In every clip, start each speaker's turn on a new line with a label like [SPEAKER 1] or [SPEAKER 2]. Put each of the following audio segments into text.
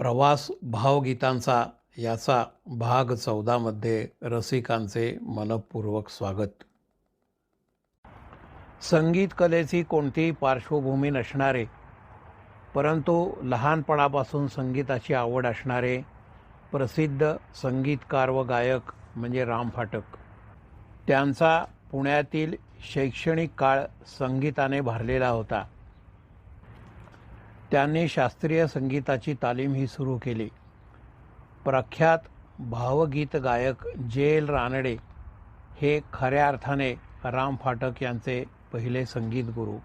[SPEAKER 1] प्रवास भावगीतांचा याचा भाग चौदामध्ये रसिकांचे मनपूर्वक स्वागत. संगीत कलेची कोणतीही पार्श्वभूमी नसणारे परंतु लहानपणापासून संगीताची आवड असणारे प्रसिद्ध संगीतकार व गायक म्हणजे राम फाटक. त्यांचा पुण्यातील शैक्षणिक काळ संगीताने भरलेला होता. त्यांनी शास्त्रीय संगीताची तालीमही सुरू केली. प्रख्यात भावगीत गायक जेल रानडे हे खऱ्या अर्थाने राम फाटक यांचे पहिले संगीत गुरु.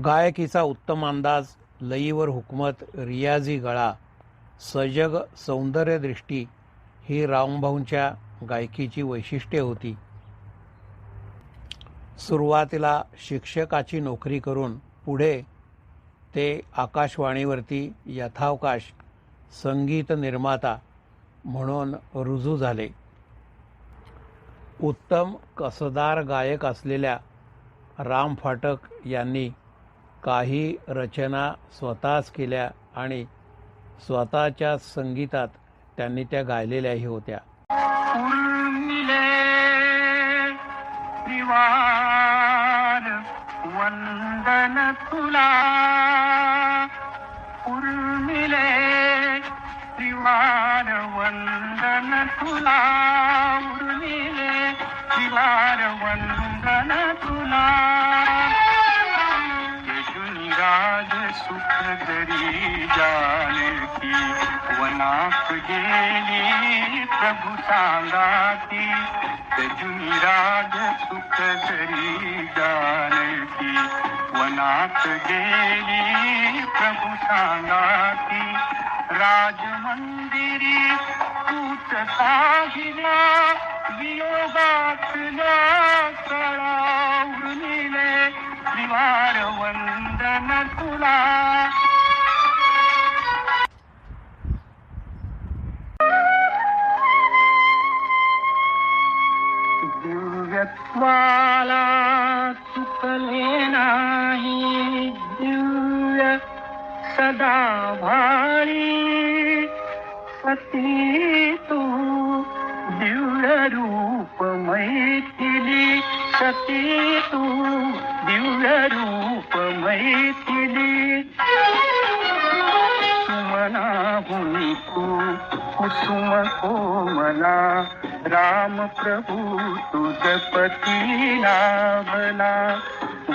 [SPEAKER 1] गायकीचा उत्तम अंदाज लईवर हुकमत रियाजी गळा सजग सौंदर्यदृष्टी ही रामभाऊंच्या गायकीची वैशिष्ट्ये होती. सुरुवातीला शिक्षकाची नोकरी करून पुढे ते आकाशवाणीवरती यथावकाश संगीत निर्माता म्हणून रुजू झाले. उत्तम कसदार गायक असलेल्या राम फाटक यांनी काही रचना स्वतःच केल्या आणि स्वतःच्या संगीतात त्यांनी त्या गायलेल्याही होत्या.
[SPEAKER 2] तुला उर्मिले त्रिवार वंदन तुला उर्मिले त्रिवार वंदन तुला राज सुख गरी जानकी गेली प्रभू गजुनी राज सुख गरी जानकी वनात गेली प्रभू सांगाती राज मंदिरी तूच साहिला वियोगातल्या कळा उर्मिले त्रिवार वंदन तुला सती तू दिव्य रूप मैथिली सती तू दिव्य रूप मैथिली. सुमना तू कुसुम कोमला राम प्रभू तुझपती लाभला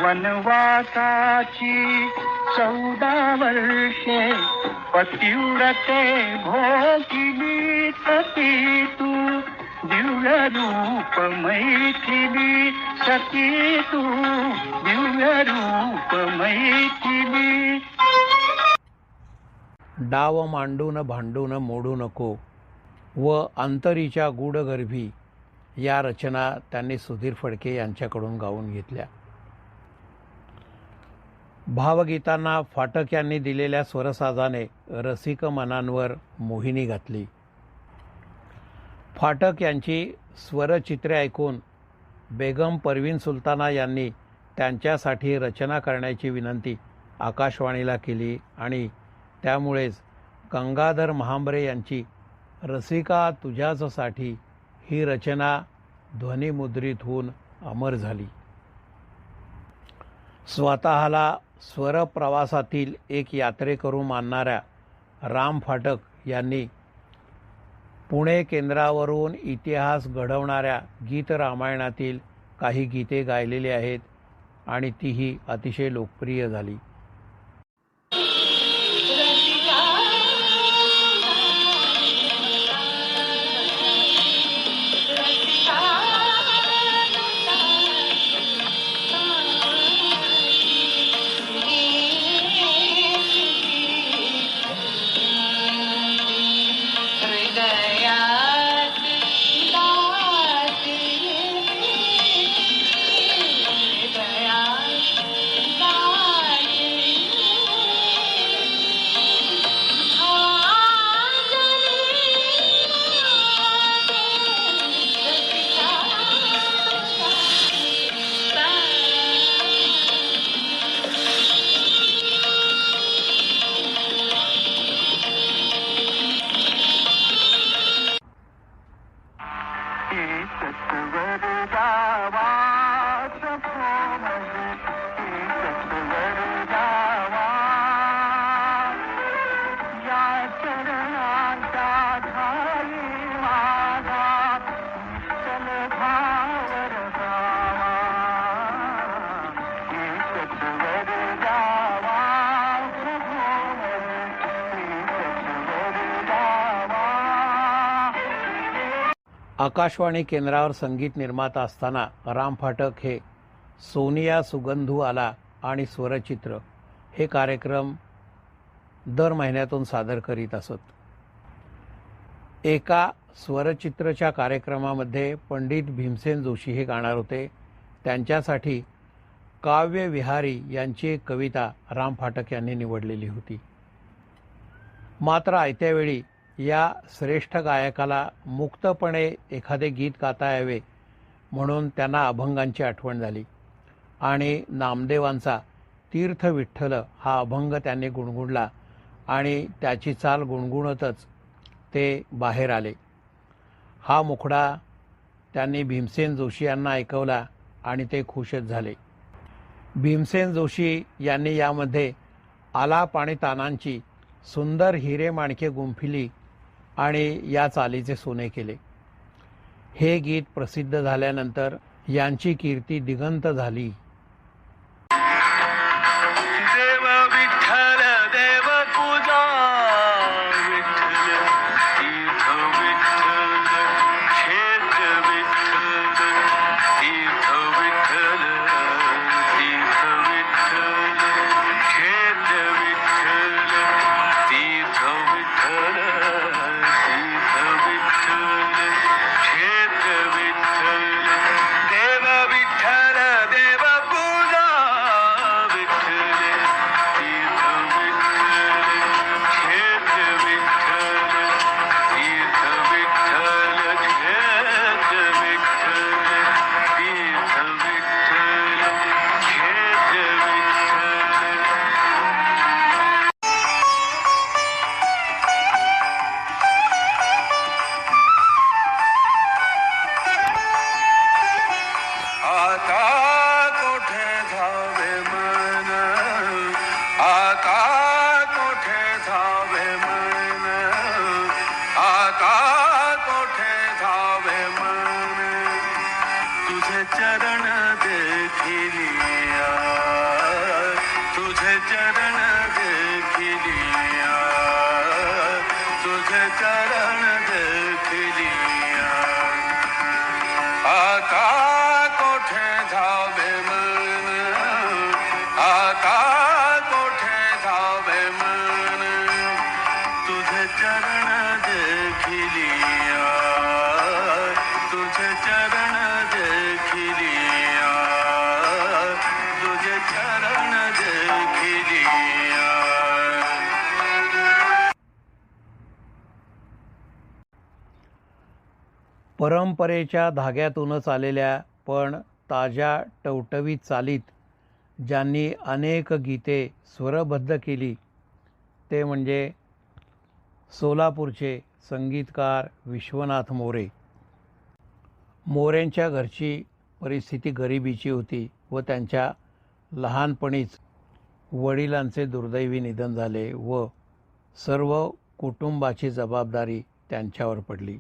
[SPEAKER 2] वनवासाची चौदा वर्षे पतिव्रते भोगिनी सती तू दिव्य रूप मैथिली सती तू दिव्य रूप मैथिली।
[SPEAKER 1] डाव मांडून भांडून मोडू नको व अंतरीच्या गूढगर्भी या रचना त्यांनी सुधीर फडके यांच्याकडून गाऊन घेतल्या. भावगीतांना फाटक यांनी दिलेल्या स्वरसाजाने रसिक मनांवर मोहिनी घातली. फाटक यांची स्वरचित्रे ऐकून बेगम परवीन सुलताना यांनी त्यांच्यासाठी रचना करण्याची विनंती आकाशवाणीला केली आणि त्यामुळेच गंगाधर महांबरे यांची रसिका तुझ्याचसाठी ही रचना ध्वनिमुद्रित होऊन अमर झाली. स्वतःला स्वरप्रवासातील एक यात्रेकरू मानणाऱ्या राम फाटक यांनी पुणे केंद्रावरून इतिहास घडवणाऱ्या गीत रामायणातील काही गीते गायलेली आहेत आणि तीही अतिशय लोकप्रिय झाली. आकाशवाणी केंद्रावर संगीत निर्माता असताना राम फाटक हे सोनिया सुगंधू आला आणि स्वरचित्र हे कार्यक्रम दर महिन्यातून सादर करीत असत. एका स्वरचित्रच्या कार्यक्रमामध्ये पंडित भीमसेन जोशी हे गाणार होते. त्यांच्यासाठी काव्य विहारी यांची एक कविता राम फाटक यांनी निवडलेली होती. मात्र आयत्यावेळी या श्रेष्ठ गायकाला मुक्तपणे एखादे गीत गाता यावे म्हणून त्यांना अभंगांची आठवण झाली. आणि नामदेवांचा तीर्थ विठ्ठल हा अभंग त्यांनी गुणगुणला आणि त्याची चाल गुणगुणतच ते बाहेर आले. हा मुखडा त्यांनी भीमसेन जोशी यांना ऐकवला आणि ते खुशच झाले. भीमसेन जोशी यांनी यामध्ये आलाप आणि तानांची सुंदर हिरे माणके गुंफिली आणि या चालीचे सोने केले. हे गीत प्रसिद्ध झाल्यानंतर यांची कीर्ती दिगंत झाली.
[SPEAKER 2] चरण देखिलिया तुझे चरण देखिलिया तुझे चरण देखिलिया
[SPEAKER 1] परंपरेच्या धाग्यातूनच आलेल्या पण ताज्या टवटवीत चालीत ज्यांनी अनेक गीते स्वरबद्ध केली ते म्हणजे सोलापूरचे संगीतकार विश्वनाथ मोरे. मोरेंच्या घरची परिस्थिती गरिबीची होती व त्यांच्या लहानपणीच वडिलांचे दुर्दैवी निधन झाले व सर्व कुटुंबाची जबाबदारी त्यांच्यावर पडली.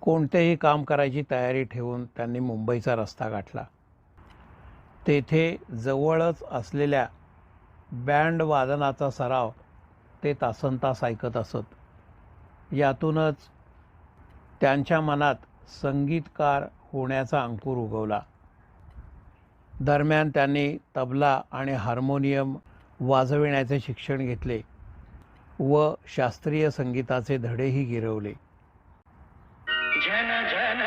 [SPEAKER 1] कोणतेही काम करायची तयारी ठेवून त्यांनी मुंबईचा रस्ता गाठला. तेथे जवळच असलेल्या बँड वादनाचा सराव ते तासनतास ऐकत असत. यातूनच त्यांच्या मनात संगीतकार होण्याचा अंकुर उगवला. दरम्यान त्यांनी तबला आणि हार्मोनियम वाजविण्याचे शिक्षण घेतले व शास्त्रीय संगीताचे धडेही गिरवले.
[SPEAKER 2] जन जन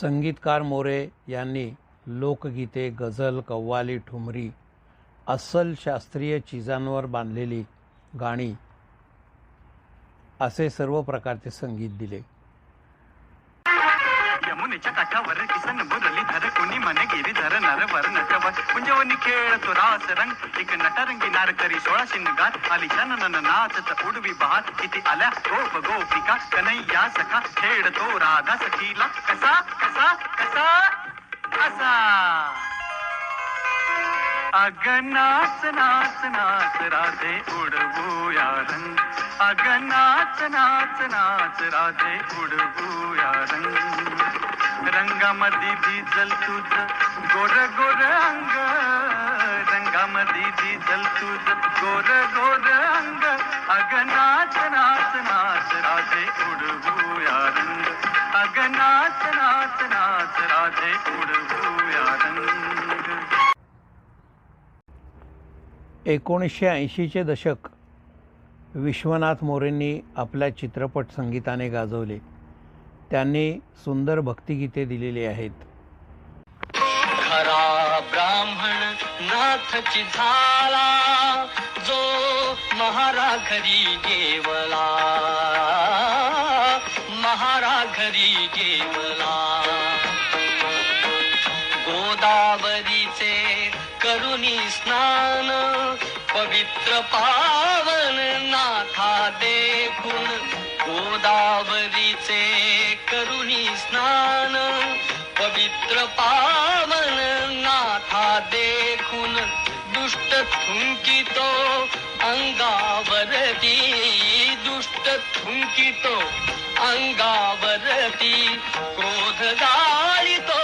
[SPEAKER 1] संगीतकार मोरे यांनी लोकगीते गझल कव्वाली ठुमरी अस्सल शास्त्रीय चिजांवर बांधलेली गाणी असे सर्व प्रकारचे संगीत दिले.
[SPEAKER 2] यमुने
[SPEAKER 3] यमुनेच्या काठावर किसन मुरली धर कोणी मने गिरी धर नर वर नटव कुंजवनी खेळ तो रास रंग एक नटरंगी नार करी सोळा शिंगार आली नन नाचत उडवी बहार किती आल्या गोप गोपिका कन्हैया सखा खेळ तो राधा सखीला. कसा कसा कसा असा अग नाच नाच नाच राधे उडवूया रंग. अग नाच नाच नाच राधे उडवूया रंग. रंगामध्ये भिजल तुझ गोर गोर अंग. रंगामध्ये भिजल तुझ गोर गोर अंग. अग नाच नाच नाच राधे उडवूया रंग. अग नाच नाच नाच राधे उडवूया रंग.
[SPEAKER 1] एकोणीसशे ऐंशीचे दशक विश्वनाथ मोरेंनी आपल्या चित्रपट संगीताने गाजवले. त्यांनी सुंदर भक्तिगीते दिलेली आहेत.
[SPEAKER 4] खरा ब्राह्मण नाथची झाला जो महारा घरी जेवला महारा घरी जेवला गोदावरीचे करुणी स्नान पवित्र पावन नाथा देखून गोदावरीचे करुणी स्नान. पवित्र पावन नाथा देखून दुष्ट थुंकितो अंगावरती दुष्ट थुंकितो अंगावरती क्रोध गाळितो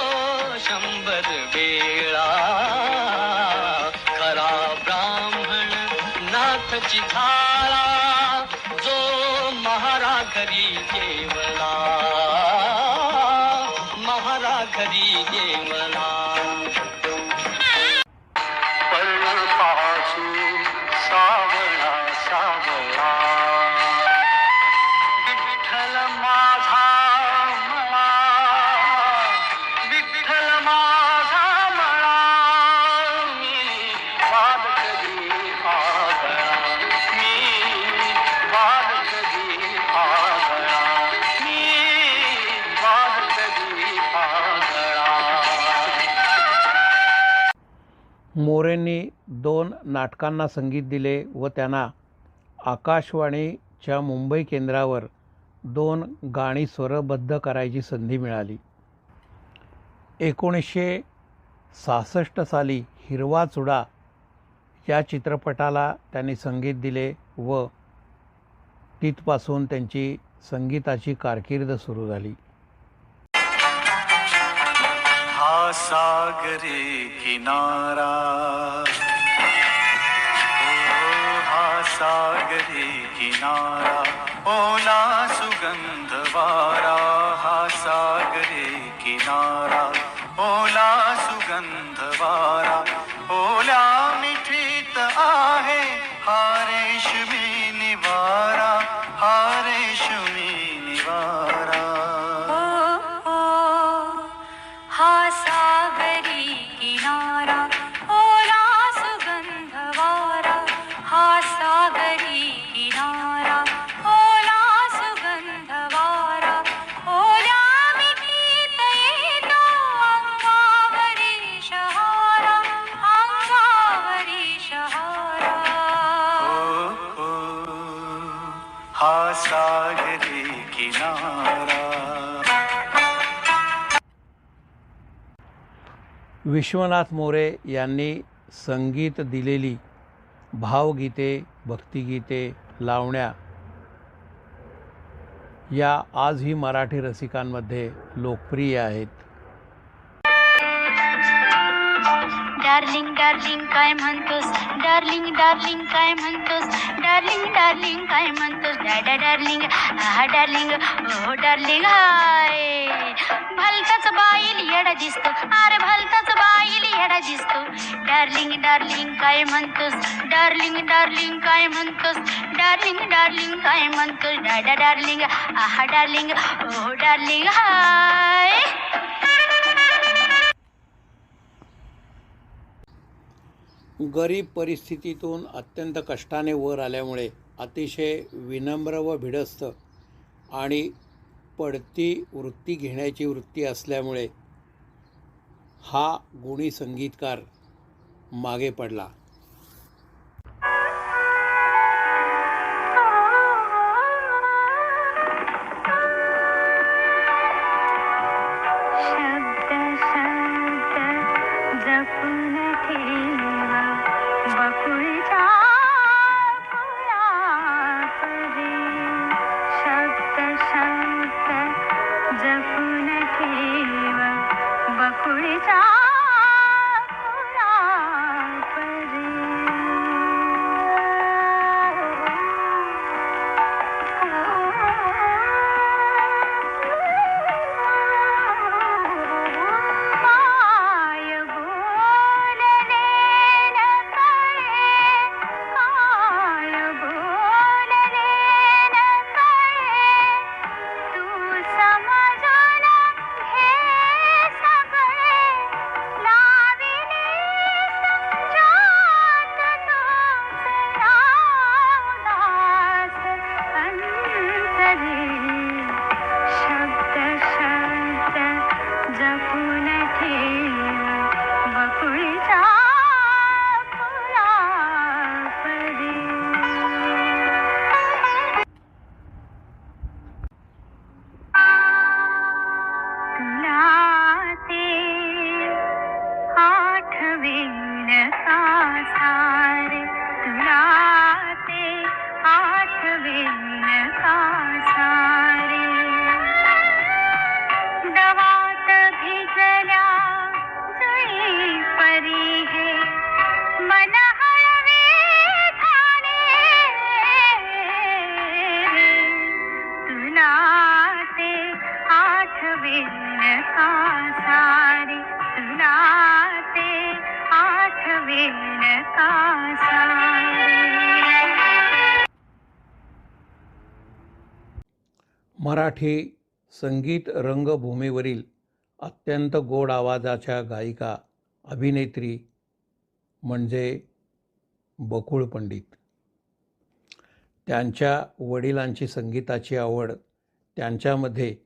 [SPEAKER 4] शंभर वेळा. नाथची झाला जो महारा घरी जेवला. महारा
[SPEAKER 1] मोरेंनी दोन नाटकांना संगीत दिले व त्यांना आकाशवाणीच्या मुंबई केंद्रावर दोन गाणी स्वरबद्ध करायची संधी मिळाली. एकोणीसशे सहासष्ट साली हिरवा चुडा या चित्रपटाला त्यांनी संगीत दिले व तिथपासून त्यांची संगीताची कारकीर्द सुरू झाली.
[SPEAKER 3] सागरे किनारा. हा सागरे किनारा ओला सुगंध वारा हा सागरे किनारा ओला सुगंध
[SPEAKER 1] विश्वनाथ मोरे यांनी संगीत दिलेली भावगीते भक्तिगीते लावण्या या आजही मराठी रसिकांमध्ये लोकप्रिय आहेत.
[SPEAKER 5] डार्लिंग डार्लिंग काय म्हणतोस? डार्लिंग डार्लिंग काय म्हणतोस? डार्लिंग डार्लिंग काय म्हणतोस? डॅडा डार्लिंग हा डार्लिंग हो डार्लिंग हाय. भलताच बाईल येडा दिसतो. अरे भलताच बाईल येडा दिसतो. डार्लिंग डार्लिंग काय म्हणतोस? डार्लिंग डार्लिंग काय म्हणतोस? डार्लिंग डार्लिंग काय म्हणतोस? डॅडा डार्लिंग हा डार्लिंग हो डार्लिंग हाय.
[SPEAKER 1] गरीब परिस्थितीतून अत्यंत कष्टाने वर आल्यामुळे अतिशय विनम्र व भिडस्त आणि पडती वृत्ती घेण्याची वृत्ती असल्यामुळे हा गुणी संगीतकार मागे पडला.
[SPEAKER 6] குறிசா
[SPEAKER 1] मराठी संगीत रंगभूमीवरील अत्यंत गोड आवाजाच्या गायिका अभिनेत्री म्हणजे बकुळ पंडित. त्यांच्या वडिलांची संगीताची आवड त्यांच्यामध्ये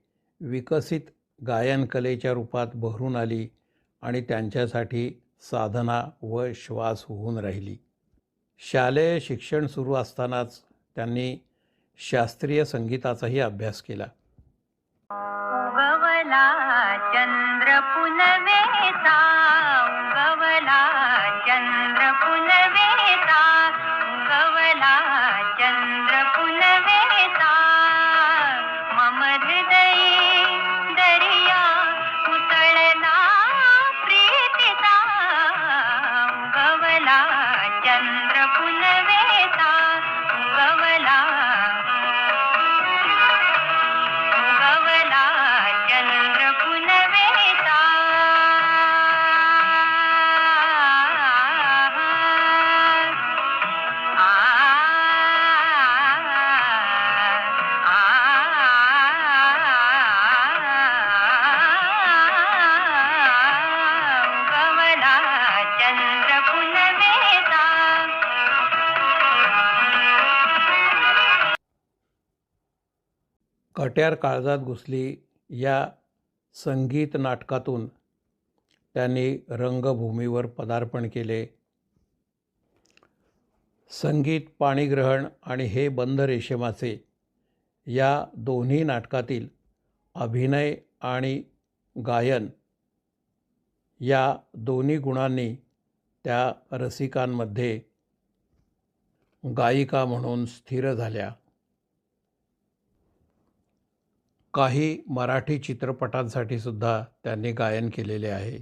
[SPEAKER 1] विकसित गायनकलेच्या रूपात बहरून आली आणि त्यांच्यासाठी साधना व श्वास होऊन राहिली. शालेय शिक्षण सुरू असतानाच त्यांनी शास्त्रीय संगीताचाही अभ्यास केला. कट्यार काळजात घुसली या संगीत नाटकातून त्यांनी रंगभूमीवर पदार्पण केले. संगीत पाणीग्रहण आणि हे बंद रेशमाचे या दोन्ही नाटकातील अभिनय आणि गायन या दोन्ही गुणांनी त्या रसिकांमध्ये गायिका म्हणून स्थिर झाल्या. काही मराठी चित्रपटांसाठी सुद्धा त्यांनी गायन केलेले आहे.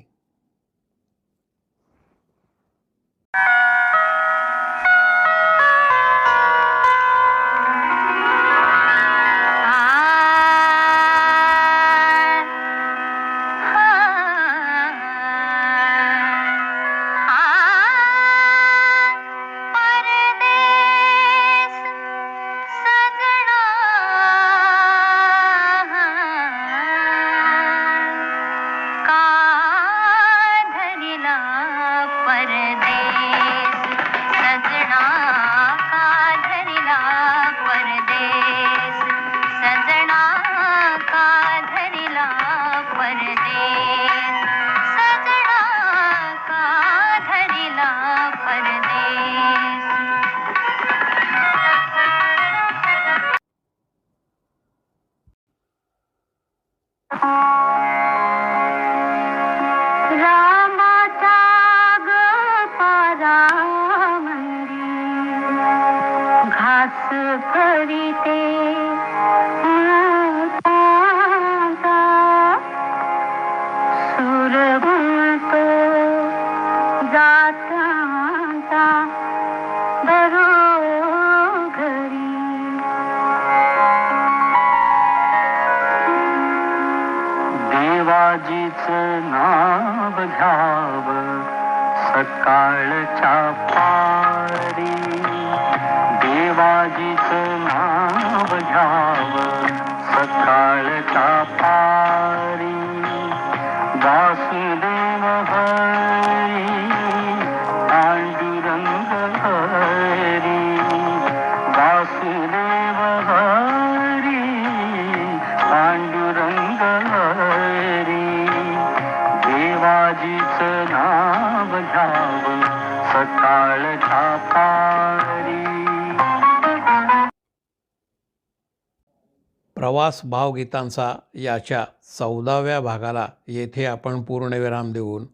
[SPEAKER 1] उपवास भावगीतांचा याच्या चौदाव्या भागाला येथे आपण पूर्णविराम देऊन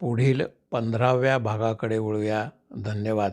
[SPEAKER 1] पुढील पंधराव्या भागाकडे वळूया. धन्यवाद.